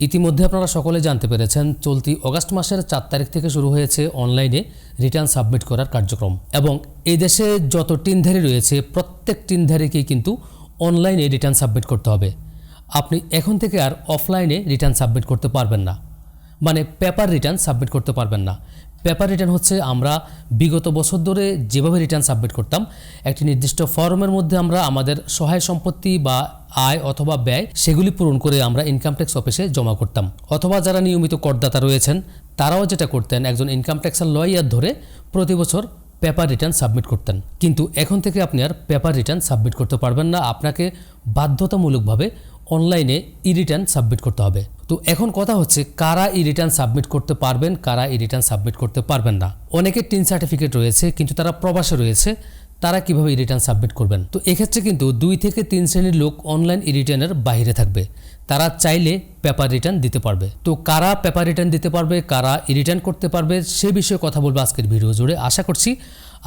ইতিমধ্যে আপনারা সকলে জানতে পেরেছেন, চলতি অগাস্ট মাসের চার তারিখ থেকে শুরু হয়েছে অনলাইনে রিটার্ন সাবমিট করার কার্যক্রম। এবং এই দেশে যত টিনধারী রয়েছে, প্রত্যেক টিনধারীকেই কিন্তু অনলাইনে রিটার্ন সাবমিট করতে হবে। আপনি এখন থেকে আর অফলাইনে রিটার্ন সাবমিট করতে পারবেন না। মানে পেপার রিটার্ন সাবমিট করতে পারবেন না। পেপার রিটার্ন হচ্ছে আমরা বিগত বছর ধরে যেভাবে রিটার্ন সাবমিট করতাম, একটি নির্দিষ্ট ফর্মের মধ্যে আমরা আমাদের সহায় সম্পত্তি বা আয় অথবা ব্যয় সেগুলি পূরণ করে আমরা ইনকাম ট্যাক্স অফিসে জমা করতাম। অথবা যারা নিয়মিত করদাতা রয়েছেন, তারাও যেটা করতেন, একজন ইনকাম ট্যাক্সের লয়ার ধরে প্রতি বছর পেপার রিটার্ন সাবমিট করতেন। কিন্তু এখন থেকে আপনি আর পেপার রিটার্ন সাবমিট করতে পারবেন না। আপনাকে বাধ্যতামূলকভাবে অনলাইনে ই রিটার্ন সাবমিট করতে হবে। তো এখন কথা হচ্ছে, কারা ই রিটার্ন সাবমিট করতে পারবেন, কারা ই রিটার্ন সাবমিট করতে পারবেন না। অনেকের টিন সার্টিফিকেট রয়েছে, কিন্তু তারা প্রবাসে রয়েছে, তারা কীভাবে ই রিটার্ন সাবমিট করবেন? তো এক্ষেত্রে কিন্তু দুই থেকে তিন শ্রেণির লোক অনলাইন ই রিটার্নের বাইরে থাকবে। তারা চাইলে পেপার রিটার্ন দিতে পারবে। তো কারা পেপার রিটার্ন দিতে পারবে, কারা ই রিটার্ন করতে পারবে, সে বিষয়ে কথা বলব আজকের ভিডিও জুড়ে। আশা করছি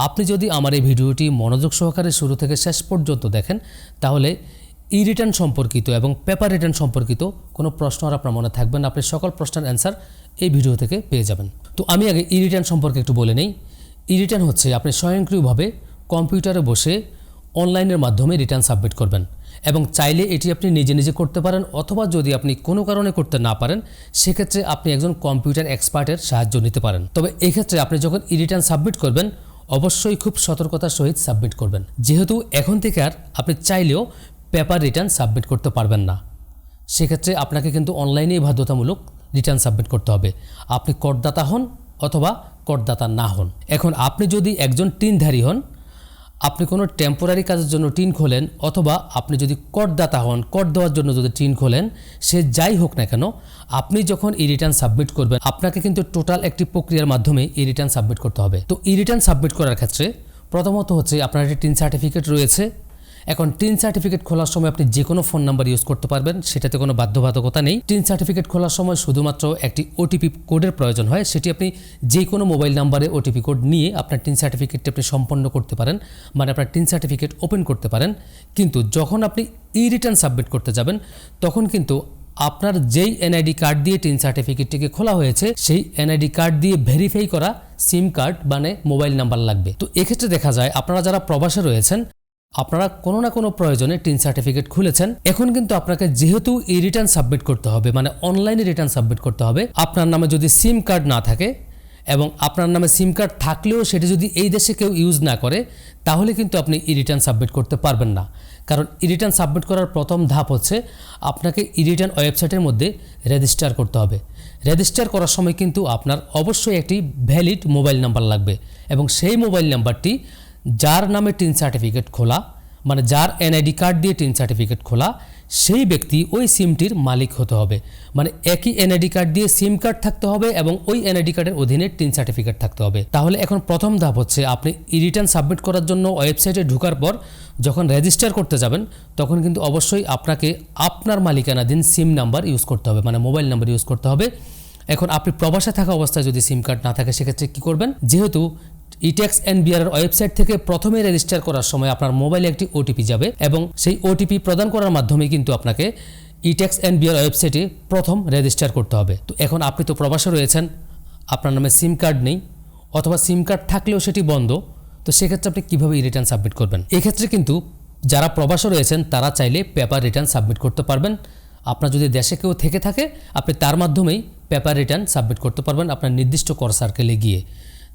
আপনি যদি আমার এই ভিডিওটি মনোযোগ সহকারে শুরু থেকে শেষ পর্যন্ত দেখেন, তাহলে ই রিটার্ন সম্পর্কিত এবং পেপার রিটার্ন সম্পর্কিত কোনো প্রশ্ন আর আপনার মনে থাকবে না। আপনি সকল প্রশ্নের অ্যান্সার এই ভিডিও থেকে পেয়ে যাবেন। তো আমি আগে ই রিটার্ন সম্পর্কে একটু বলে নেই। ই রিটার্ন হচ্ছে আপনি স্বয়ংক্রিয়ভাবে কম্পিউটারে বসে অনলাইনের মাধ্যমে রিটার্ন সাবমিট করবেন এবং চাইলে এটি আপনি নিজে নিজে করতে পারেন অথবা যদি আপনি কোনো কারণে করতে না পারেন, সেক্ষেত্রে আপনি একজন কম্পিউটার এক্সপার্টের সাহায্য নিতে পারেন। তবে এক্ষেত্রে আপনি যখন ই রিটার্ন সাবমিট করবেন, অবশ্যই খুব সতর্কতার সহিত সাবমিট করবেন। যেহেতু এখন থেকে আর আপনি চাইলেও পেপার রিটার্ন সাবমিট করতে পারবেন না। সেক্ষেত্রে আপনাকে কিন্তু অনলাইনেই বাধ্যতামূলক রিটার্ন সাবমিট করতে হবে। আপনি করদাতা হন অথবা করদাতা না হন। এখন আপনি যদি একজন টিনধারী হন, আপনি কোনো টেম্পোরারি কাজের জন্য টিন খোলেন অথবা আপনি যদি করদাতা হন, কর দেওয়ার জন্য যদি টিন খোলেন, সে যাই হোক না কেন, আপনি যখন ই রিটার্ন সাবমিট করবেন, আপনাকে কিন্তু টোটাল একটি প্রক্রিয়ার মাধ্যমে ই রিটার্ন সাবমিট করতে হবে। তো ই রিটার্ন সাবমিট করার ক্ষেত্রে প্রথমত হচ্ছে আপনার একটি টিন সার্টিফিকেট রয়েছে। এখন টিন সার্টিফিকেট খোলার সময় আপনি যে কোনো ফোন নাম্বার ইউজ করতে পারবেন, সেটাতে কোনো বাধ্যবাধকতা নেই। টিন সার্টিফিকেট খোলার সময় শুধুমাত্র একটি ওটিপি কোডের প্রয়োজন হয়, সেটি আপনি যে কোনো মোবাইল নাম্বারে ওটিপি কোড নিয়ে আপনার টিন সার্টিফিকেটটি আপনি সম্পন্ন করতে পারেন মানে আপনার টিন সার্টিফিকেট ওপেন করতে পারেন। কিন্তু যখন আপনি ই রিটার্ন সাবমিট করতে যাবেন, তখন কিন্তু আপনার যেই এনআইডি কার্ড দিয়ে টিন সার্টিফিকেটটিকে খোলা হয়েছে, সেই এনআইডি কার্ড দিয়ে ভেরিফাই করা সিম কার্ড মানে মোবাইল নাম্বার লাগবে। তো এক্ষেত্রে দেখা যায়, আপনারা যারা প্রবাসে রয়েছেন আপনারা কোনো না কোনো প্রয়োজনে টিন সার্টিফিকেট খুলেছেন। এখন কিন্তু আপনাকে যেহেতু ই রিটার্ন সাবমিট করতে হবে মানে অনলাইনে রিটার্ন সাবমিট করতে হবে, আপনার নামে যদি সিম কার্ড না থাকে এবং আপনার নামে সিম কার্ড থাকলেও সেটি যদি এই দেশে কেউ ইউজ না করে, তাহলে কিন্তু আপনি ই রিটার্ন সাবমিট করতে পারবেন না। কারণ ই রিটার্ন সাবমিট করার প্রথম ধাপ হচ্ছে আপনাকে ই রিটার্ন ওয়েবসাইটের মধ্যে রেজিস্টার করতে হবে। রেজিস্টার করার সময় কিন্তু আপনার অবশ্যই একটি ভ্যালিড মোবাইল নাম্বার লাগবে এবং সেই মোবাইল নাম্বারটি যার নামে টিন সার্টিফিকেট খোলা মানে যার এনআইডি কার্ড দিয়ে টিন সার্টিফিকেট খোলা সেই ব্যক্তি ওই সিমটির মালিক হতে হবে মানে একই এনআইডি কার্ড দিয়ে সিম কার্ড থাকতে হবে এবং ওই এনআইডি কার্ডের অধীনে টিন সার্টিফিকেট থাকতে হবে তাহলে এখন প্রথম ধাপ হচ্ছে আপনি ই রিটার্ন সাবমিট করার জন্য ওয়েবসাইটে ঢোকার পর যখন রেজিস্টার করতে যাবেন, তখন কিন্তু অবশ্যই আপনাকে আপনার মালিকানাধীন সিম নাম্বার ইউজ করতে হবে মানে মোবাইল নাম্বার ইউজ করতে হবে। এখন আপনি প্রবাসে থাকা অবস্থায় যদি সিম কার্ড না থাকে, সেক্ষেত্রে কী করবেন? যেহেতু ইটেক্স এন্ড বিআর ওয়েবসাইট থেকে প্রথমে রেজিস্টার করার সময় আপনার মোবাইলে একটি ওটিপি যাবে এবং সেই ওটিপি প্রদান করার মাধ্যমে কিন্তু আপনাকে ইটেক্স এন্ড বিআর ওয়েবসাইটে প্রথম রেজিস্টার করতে হবে। তো এখন আপনি তো প্রবাসে রয়েছেন, আপনার নামে সিম কার্ড নেই অথবা সিম কার্ড থাকলেও সেটি বন্ধ, তো সেক্ষেত্রে আপনি কীভাবে ই রিটার্ন সাবমিট করবেন? এক্ষেত্রে কিন্তু যারা প্রবাসে রয়েছেন, তারা চাইলে পেপার রিটার্ন সাবমিট করতে পারবেন। আপনার যদি দেশে কেউ থেকে থাকে, আপনি তার মাধ্যমেই পেপার রিটার্ন সাবমিট করতে পারবেন আপনার নির্দিষ্ট কর সার্কেলে গিয়ে।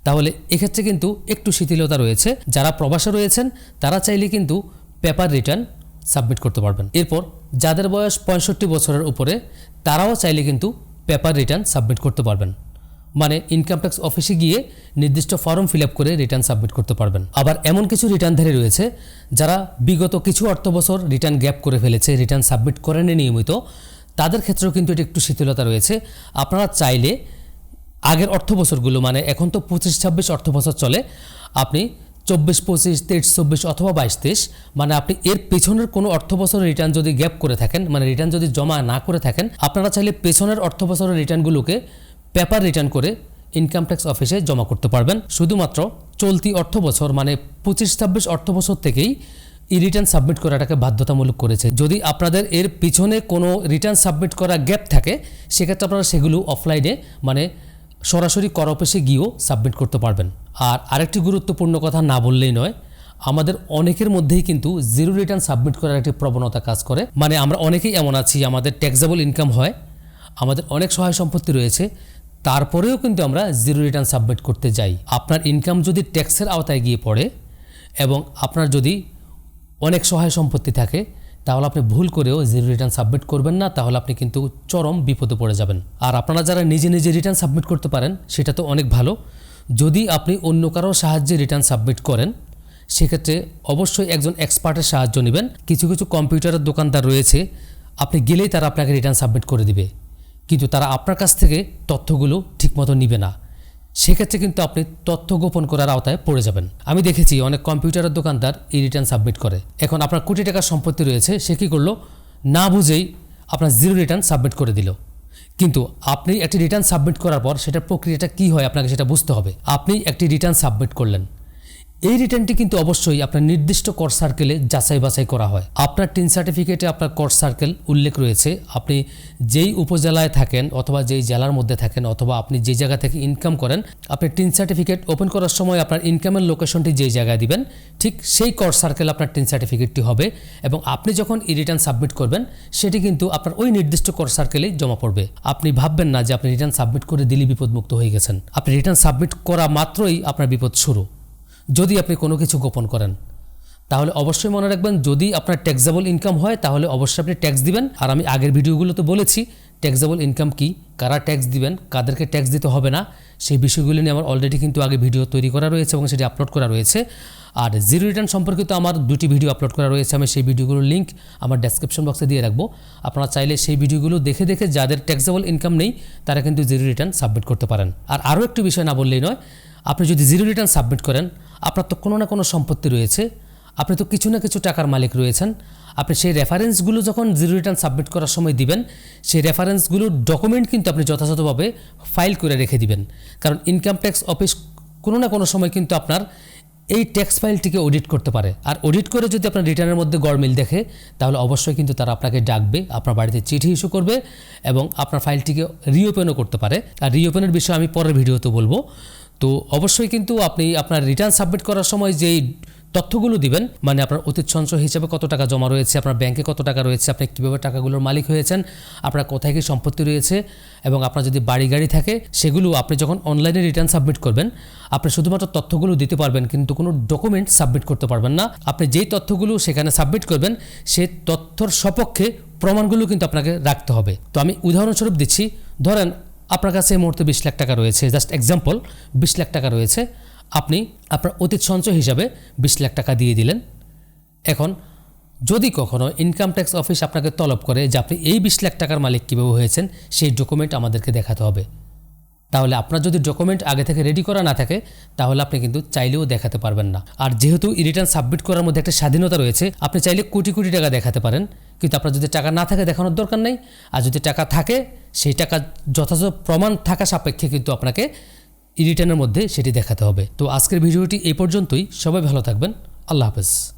তাহলে এক্ষেত্রে কিন্তু একটু শিথিলতা রয়েছে। যারা প্রবাসে রয়েছেন, তারা চাইলে কিন্তু পেপার রিটার্ন সাবমিট করতে পারবেন। এরপর যাদের বয়স পঁয়ষট্টি বছরের উপরে, তারাও চাইলে কিন্তু পেপার রিটার্ন সাবমিট করতে পারবেন। মানে ইনকাম ট্যাক্স অফিসে গিয়ে নির্দিষ্ট ফর্ম ফিল করে রিটার্ন সাবমিট করতে পারবেন। আবার এমন কিছু রিটার্নধারী রয়েছে, যারা বিগত কিছু অর্থ বছর রিটার্ন গ্যাপ করে ফেলেছে, রিটার্ন সাবমিট করেনি নিয়মিত, তাদের ক্ষেত্রেও কিন্তু এটি একটু শিথিলতা রয়েছে। আপনারা চাইলে আগের অর্থ বছরগুলো মানে এখন তো পঁচিশ, ছাব্বিশ অর্থ বছর চলে, আপনি চব্বিশ, পঁচিশ, তেইশ, চব্বিশ অথবা বাইশ, তেইশ মানে আপনি এর পেছনের কোনো অর্থ বছরের রিটার্ন যদি গ্যাপ করে থাকেন মানে রিটার্ন যদি জমা না করে থাকেন, আপনারা চাইলে পেছনের অর্থ বছরের রিটার্নগুলোকে পেপার রিটার্ন করে ইনকাম ট্যাক্স অফিসে জমা করতে পারবেন। শুধুমাত্র চলতি অর্থ বছর মানে পঁচিশ, ছাব্বিশ অর্থ বছর থেকেই ই রিটার্ন সাবমিট করাটাকে বাধ্যতামূলক করেছে। যদি আপনাদের এর পিছনে কোনো রিটার্ন সাবমিট করা গ্যাপ থাকে, সেক্ষেত্রে আপনারা সেগুলো অফলাইনে মানে সরাসরি কর অফিসে গিয়েও সাবমিট করতে পারবেন। আর আরেকটি গুরুত্বপূর্ণ কথা না বললেই নয়, আমাদের অনেকের মধ্যেই কিন্তু জিরো রিটার্ন সাবমিট করার একটি প্রবণতা কাজ করে। মানে আমরা অনেকেই এমন আছি, আমাদের ট্যাক্সেবল ইনকাম হয়, আমাদের অনেক সহায় সম্পত্তি রয়েছে, তারপরেও কিন্তু আমরা জিরো রিটার্ন সাবমিট করতে যাই। আপনার ইনকাম যদি ট্যাক্সের আওতায় গিয়ে পড়ে এবং আপনার যদি অনেক সহায় সম্পত্তি থাকে তাহলে আপনি ভুল করেও জিরো রিটার্ন সাবমিট করবেন না, তাহলে আপনি কিন্তু চরম বিপদে পড়ে যাবেন। আর আপনারা যারা নিজে নিজে রিটার্ন সাবমিট করতে পারেন, সেটা তো অনেক ভালো। যদি আপনি অন্য কারও সাহায্যে রিটার্ন সাবমিট করেন, সেক্ষেত্রে অবশ্যই একজন এক্সপার্টের সাহায্য নেবেন। কিছু কিছু কম্পিউটারের দোকানদার রয়েছে, আপনি গেলেই তারা আপনাকে রিটার্ন সাবমিট করে দিবে। কিন্তু তারা আপনার কাছ থেকে তথ্যগুলো ঠিকমতো নিবে না। সেক্ষেত্রে কিন্তু আপনি তথ্য গোপন করার আওতায় পড়ে যাবেন। আমি দেখেছি অনেক কম্পিউটারের দোকানদার এই রিটার্ন সাবমিট করে। এখন আপনার কোটি টাকার সম্পত্তি রয়েছে, সে কী করল? না বুঝেই আপনার জিরো রিটার্ন সাবমিট করে দিল। কিন্তু আপনি একটি রিটার্ন সাবমিট করার পর সেটার প্রক্রিয়াটা কী হয় আপনাকে সেটা বুঝতে হবে। আপনি একটি রিটার্ন সাবমিট করলেন। এই রিটার্নটি কিন্তু অবশ্যই আপনার নির্দিষ্ট কর সার্কেলে যাচাই বাছাই করা হয়। আপনার টিন সার্টিফিকেটে আপনার কর সার্কেল উল্লেখ রয়েছে। আপনি যেই উপজেলায় থাকেন অথবা যেই জেলার মধ্যে থাকেন অথবা আপনি যে জায়গা থেকে ইনকাম করেন, আপনি টিন সার্টিফিকেট ওপেন করার সময় আপনার ইনকামের লোকেশনটি যেই জায়গায় দিবেন, ঠিক সেই কর সার্কেল আপনার টিন সার্টিফিকেটটি হবে এবং আপনি যখন ই রিটার্ন সাবমিট করবেন, সেটি কিন্তু আপনার ওই নির্দিষ্ট কর সার্কেলেই জমা পড়বে। আপনি ভাববেন না যে আপনি রিটার্ন সাবমিট করে দিলে বিপদমুক্ত হয়ে গেছেন। আপনি রিটার্ন সাবমিট করা মাত্রই আপনার বিপদ শুরু। যদি আপনি কোনো কিছু গোপন করেন। তাহলে অবশ্যই মনে রাখবেন, যদি আপনার ট্যাক্সেবল ইনকাম হয়, তাহলে অবশ্যই আপনি ট্যাক্স দিবেন। আর আমি আগের ভিডিওগুলোতে বলেছি ট্যাক্সেবল ইনকাম কি? কারা ট্যাক্স দিবেন? কাদেরকে ট্যাক্স দিতে হবে না? সেই বিষয়গুলি নিয়ে আমার অলরেডি কিন্তু আগে ভিডিও তৈরি করা রয়েছে এবং সেটি আপলোড করা রয়েছে। আর জিরো রিটার্ন সম্পর্কিত আমার দুটি ভিডিও আপলোড করা রয়েছে, আমি সেই ভিডিওগুলোর লিঙ্ক আমার ডেসক্রিপশন বক্সে দিয়ে রাখব। আপনারা চাইলে সেই ভিডিওগুলো দেখে দেখে যাদের ট্যাক্সেবল ইনকাম নেই, তারা কিন্তু জিরো রিটার্ন সাবমিট করতে পারেন। আর আরও একটি বিষয় না বললেই নয়, আপনি যদি জিরো রিটার্ন সাবমিট করেন, আপনার তো কোনো না কোনো সম্পত্তি রয়েছে। আপনি তো কিছু না কিছু টাকার মালিক রয়েছেন। আপনি সেই রেফারেন্সগুলো যখন জিরো রিটার্ন সাবমিট করার সময় দিবেন, সেই রেফারেন্সগুলোর ডকুমেন্ট কিন্তু আপনি যথাযথভাবে ফাইল করে রেখে দিবেন। কারণ ইনকাম ট্যাক্স অফিস কোনো না কোনো সময় কিন্তু আপনার এই ট্যাক্স ফাইলটিকে অডিট করতে পারে। আর অডিট করে যদি আপনার রিটার্নের মধ্যে গড়মিল দেখে, তাহলে অবশ্যই কিন্তু তারা আপনাকে ডাকবে, আপনার বাড়িতে চিঠি ইস্যু করবে এবং আপনার ফাইলটিকে রিওপেনও করতে পারে। আর রিওপেনের বিষয়ে আমি পরের ভিডিওতে বলব। তো অবশ্যই কিন্তু আপনি আপনার রিটার্ন সাবমিট করার সময় যেই তথ্যগুলো দিবেন। মানে আপনার অতীত সঞ্চয় হিসেবে কত টাকা জমা রয়েছে, আপনার ব্যাংকে কত টাকা রয়েছে, আপনি কীভাবে টাকাগুলোর মালিক হয়েছেন, আপনার কোথায় কী সম্পত্তি রয়েছে এবং আপনার যদি বাড়ি গাড়ি থাকে, সেগুলো আপনি যখন অনলাইনে রিটার্ন সাবমিট করবেন, আপনি শুধুমাত্র তথ্যগুলো দিতে পারবেন, কিন্তু কোনো ডকুমেন্ট সাবমিট করতে পারবেন না। আপনি যেই তথ্যগুলো সেখানে সাবমিট করবেন, সেই তথ্যর সপক্ষে প্রমাণগুলো কিন্তু আপনাকে রাখতে হবে। তো আমি উদাহরণস্বরূপ দিচ্ছি, ধরেন আপনার কাছে এই মুহূর্তে বিশ লাখ টাকা রয়েছে জাস্ট এক্সাম্পল বিশ লাখ টাকা রয়েছে। আপনি আপনার অতীত সঞ্চয় হিসাবে বিশ লাখ টাকা দিয়ে দিলেন। এখন যদি কখনও ইনকাম ট্যাক্স অফিস আপনাকে তলব করে যে আপনি এই বিশ লাখ টাকার মালিক কীভাবে হয়েছেন, সেই ডকুমেন্ট আমাদেরকে দেখাতে হবে। তাহলে আপনার যদি ডকুমেন্ট আগে থেকে রেডি করা না থাকে, তাহলে আপনি কিন্তু চাইলেও দেখাতে পারবেন না। আর যেহেতু রিটার্ন সাবমিট করার মধ্যে একটা স্বাধীনতা রয়েছে, আপনি চাইলে কোটি কোটি টাকা দেখাতে পারেন। কিন্তু আপনার যদি টাকা না থাকে, দেখানোর দরকার নেই। আর যদি টাকা থাকে, সেই টাকা যথাযথ প্রমাণ থাকা সাপেক্ষে কিন্তু আপনাকে রিটার্নের মধ্যে সেটি দেখাতে হবে। তো আজকের ভিডিওটি এ পর্যন্তই। সবাই ভালো থাকবেন। আল্লাহ হাফেজ।